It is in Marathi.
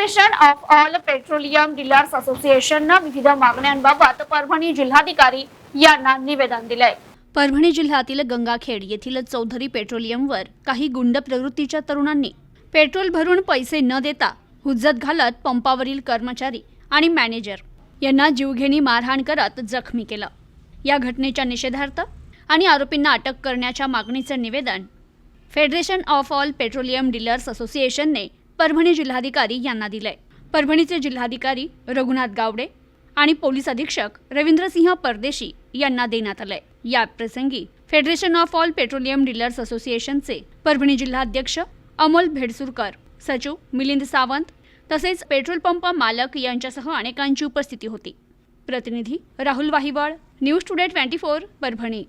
Federation of all petroleum dealers असोसिएशननं विविध मागण्यांबाबत परभणी जिल्हाधिकारी यांना निवेदन दिलंय परभणी जिल्ह्यातील गंगाखेड येथील चौधरी पेट्रोलियमवर काही गुंड प्रवृत्तीच्या तरुणांनी पेट्रोल भरून पैसे न देता हुज्जत घालत पंपावरील कर्मचारी आणि मॅनेजर यांना जीवघेणी मारहाण करत जखमी केलं. या घटनेच्या निषेधार्थ आणि आरोपींना अटक करण्याच्या मागणीचं निवेदन federation of all petroleum dealers असोसिएशनने परभणी जिल्हाधिकारी यांना दिलंय. परभणीचे जिल्हाधिकारी रघुनाथ गावडे आणि पोलीस अधीक्षक रवींद्रसिंह परदेशी यांना देण्यात आलंय. या प्रसंगी federation of all petroleum dealers असोसिएशनचे परभणी जिल्हाध्यक्ष अमोल भेडसुरकर सचिव मिलिंद सावंत तसेच पेट्रोल पंप मालक यांच्यासह अनेकांची उपस्थिती होती. प्रतिनिधी Rahul Wahiwal news today twenty four Parbhani.